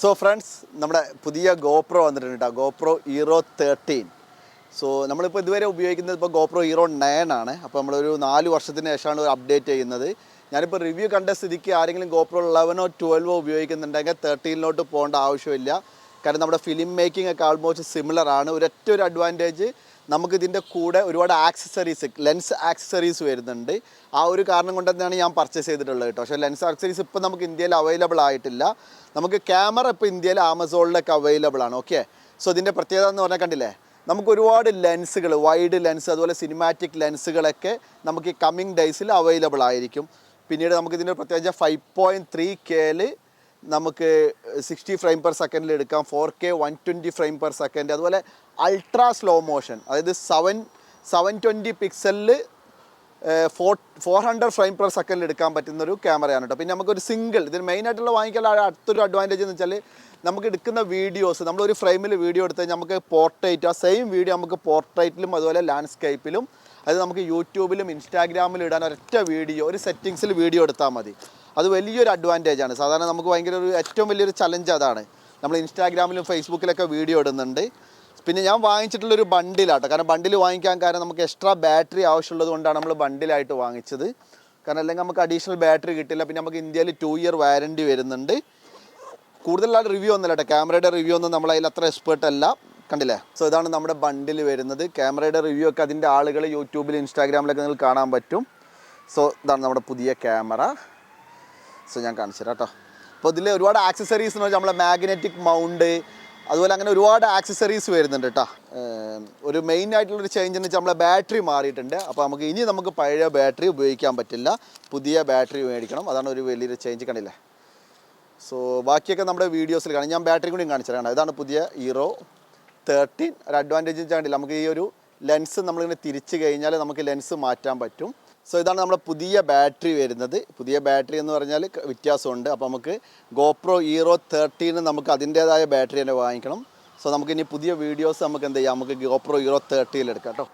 So friends നമ്മുടെ പുതിയ GoPro വന്നിട്ടുണ്ട് കേട്ടോ ഗോപ്രോ ഹീറോ തേർട്ടീൻ സോ നമ്മളിപ്പോൾ ഇതുവരെ ഉപയോഗിക്കുന്നത് ഇപ്പോൾ ഗോപ്രോ ഹീറോ നയൻ ആണ്. അപ്പോൾ നമ്മളൊരു നാല് വർഷത്തിന് ശേഷമാണ് അപ്ഡേറ്റ് ചെയ്യുന്നത്. ഞാനിപ്പോൾ റിവ്യൂ കണ്ട സ്ഥിതിക്ക് ആരെങ്കിലും ഗോപ്രോ ലെവനോ ട്വൽവോ ഉപയോഗിക്കുന്നുണ്ടെങ്കിൽ തേർട്ടീനിലോട്ട് പോകേണ്ട ആവശ്യമില്ല. കാരണം നമ്മുടെ ഫിലിം മേക്കിംഗ് ഒക്കെ ആൾമോസ്റ്റ് സിമിലർ ആണ്. ഒരൊറ്റ ഒരു അഡ്വാന്റേജ് നമുക്ക് ഇതിന്റെ കൂടെ ഒരുപാട് ആക്സസറീസ് ലെൻസ് ആക്സസറീസ് വരുന്നുണ്ട്. ആ ഒരു കാരണം കൊണ്ട് തന്നെയാണ് ഞാൻ പർച്ചേസ് ചെയ്തിട്ടുള്ളത് കേട്ടോ പക്ഷേ ലെൻസ് ആക്സസറീസ് ഇപ്പോൾ നമുക്ക് ഇന്ത്യയിൽ അവൈലബിൾ ആയിട്ടില്ല. നമുക്ക് ക്യാമറ ഇപ്പോൾ ഇന്ത്യയിൽ ആമസോണിലൊക്കെ അവൈലബിൾ ആണ്. ഓക്കെ സോ ഇതിന്റെ പ്രത്യേകത എന്ന് പറഞ്ഞാൽ കണ്ടില്ലേ? നമുക്ക് ഒരുപാട് ലെൻസുകൾ വൈഡ് ലെൻസ് അതുപോലെ സിനിമാറ്റിക് ലെൻസുകളൊക്കെ നമുക്ക് ഈ കമ്മിങ് ഡേയ്സിൽ അവൈലബിൾ ആയിരിക്കും. പിന്നീട് നമുക്ക് ഇതിന്റെ പ്രത്യേകിച്ച് ഫൈവ് പോയിന്റ് ത്രീ കെയിൽ നമുക്ക് സിക്സ്റ്റി ഫ്രെയിം പെർ സെക്കൻഡിൽ എടുക്കാം. Four K one twenty frame per second അതുപോലെ അൾട്രാ സ്ലോ മോഷൻ അതായത് seven seven twenty പിക്സലിൽ four four hundred frame per സെക്കൻഡിൽ എടുക്കാൻ പറ്റുന്ന ഒരു ക്യാമറയാണ് കേട്ടോ പിന്നെ നമുക്കൊരു സിംഗിൾ ഇതിന് മെയിനായിട്ടുള്ള വാങ്ങിക്കാൻ അടുത്തൊരു അഡ്വാന്റേജ് എന്ന് വെച്ചാൽ നമുക്ക് എടുക്കുന്ന വീഡിയോസ് നമ്മളൊരു ഫ്രെയിമിൽ വീഡിയോ എടുത്ത് നമുക്ക് പോർട്രേറ്റ് ആ സെയിം വീഡിയോ നമുക്ക് പോർട്രേറ്റിലും അതുപോലെ ലാൻഡ്സ്കേപ്പിലും അത് നമുക്ക് യൂട്യൂബിലും ഇൻസ്റ്റാഗ്രാമിലും ഇടാൻ ഒരൊറ്റ വീഡിയോ ഒരു സെറ്റിങ്സിൽ വീഡിയോ എടുത്താൽ മതി. അത് വലിയൊരു അഡ്വാന്റേജ് ആണ്. സാധാരണ നമുക്ക് ഭയങ്കര ഒരു ഏറ്റവും വലിയൊരു ചലഞ്ച് അതാണ്. നമ്മൾ ഇൻസ്റ്റാഗ്രാമിലും ഫേസ്ബുക്കിലൊക്കെ വീഡിയോ ഇടുന്നുണ്ട്. പിന്നെ ഞാൻ വാങ്ങിച്ചിട്ടുള്ളൊരു ബണ്ടിലാട്ടോ. കാരണം ബണ്ടിൽ വാങ്ങിക്കാൻ കാരണം നമുക്ക് എക്സ്ട്രാ ബാറ്ററി ആവശ്യമുള്ളത് കൊണ്ടാണ് നമ്മൾ ബണ്ടിലായിട്ട് വാങ്ങിച്ചത്. കാരണം അല്ലെങ്കിൽ നമുക്ക് അഡീഷണൽ ബാറ്ററി കിട്ടില്ല. പിന്നെ നമുക്ക് ഇന്ത്യയിൽ ടു ഇയർ വാരണ്ടി വരുന്നുണ്ട്. കൂടുതലായിട്ട് റിവ്യൂ ഒന്നുമില്ല കേട്ടോ. ക്യാമറയുടെ റിവ്യൂ ഒന്നും നമ്മൾ അതിൽ അത്ര എക്സ്പേർട്ട് അല്ല. കണ്ടില്ലേ? സോ ഇതാണ് നമ്മുടെ ബണ്ടിൽ വരുന്നത്. ക്യാമറയുടെ റിവ്യൂ ഒക്കെ അതിന്റെ ആളുകൾ യൂട്യൂബിൽ ഇൻസ്റ്റാഗ്രാമിലൊക്കെ നിങ്ങൾ കാണാൻ പറ്റും. സോ ഇതാണ് നമ്മുടെ പുതിയ ക്യാമറ. സോ ഞാൻ കാണിച്ചു തരാം കേട്ടോ അപ്പോൾ ഇതിൽ ഒരുപാട് ആക്സസറീസ് എന്ന് വെച്ചാൽ നമ്മളെ മാഗ്നറ്റിക് മൗണ്ട് അതുപോലെ അങ്ങനെ ഒരുപാട് ആക്സസറീസ് വരുന്നുണ്ട് കേട്ടോ ഒരു മെയിൻ ആയിട്ടുള്ളൊരു ചേഞ്ച് എന്ന് വെച്ചാൽ നമ്മളെ ബാറ്ററി മാറിയിട്ടുണ്ട്. അപ്പോൾ നമുക്ക് ഇനി നമുക്ക് പഴയ ബാറ്ററി ഉപയോഗിക്കാൻ പറ്റില്ല. പുതിയ ബാറ്ററി മേടിക്കണം. അതാണ് ഒരു വലിയൊരു ചേഞ്ച് കണ്ടില്ലേ? സോ ബാക്കിയൊക്കെ നമ്മുടെ വീഡിയോസിൽ കാണാം. ഞാൻ ബാറ്ററി കൂടി കാണിച്ചു തരാം ഇതാണ് പുതിയ ഹീറോ തേർട്ടീൻ ഒരു അഡ്വാന്റേജ് വെച്ചാൽ നമുക്ക് ഈ ഒരു ലെൻസ് നമ്മളിങ്ങനെ തിരിച്ച് കഴിഞ്ഞാൽ നമുക്ക് ലെൻസ് മാറ്റാൻ പറ്റും. സോ ഇതാണ് നമ്മുടെ പുതിയ ബാറ്ററി വരുന്നത്. പുതിയ ബാറ്ററി എന്ന് പറഞ്ഞാൽ വ്യത്യാസമുണ്ട്. അപ്പോൾ നമുക്ക് ഗോപ്രോ ഹീറോ തേർട്ടീന് നമുക്ക് അതിന്റേതായ ബാറ്ററി തന്നെ വാങ്ങിക്കണം. സോ നമുക്ക് ഇനി പുതിയ വീഡിയോസ് നമുക്ക് എന്ത് ചെയ്യാം? നമുക്ക് ഗോപ്രോ ഹീറോ തേർട്ടിയിൽ എടുക്കാം കേട്ടോ.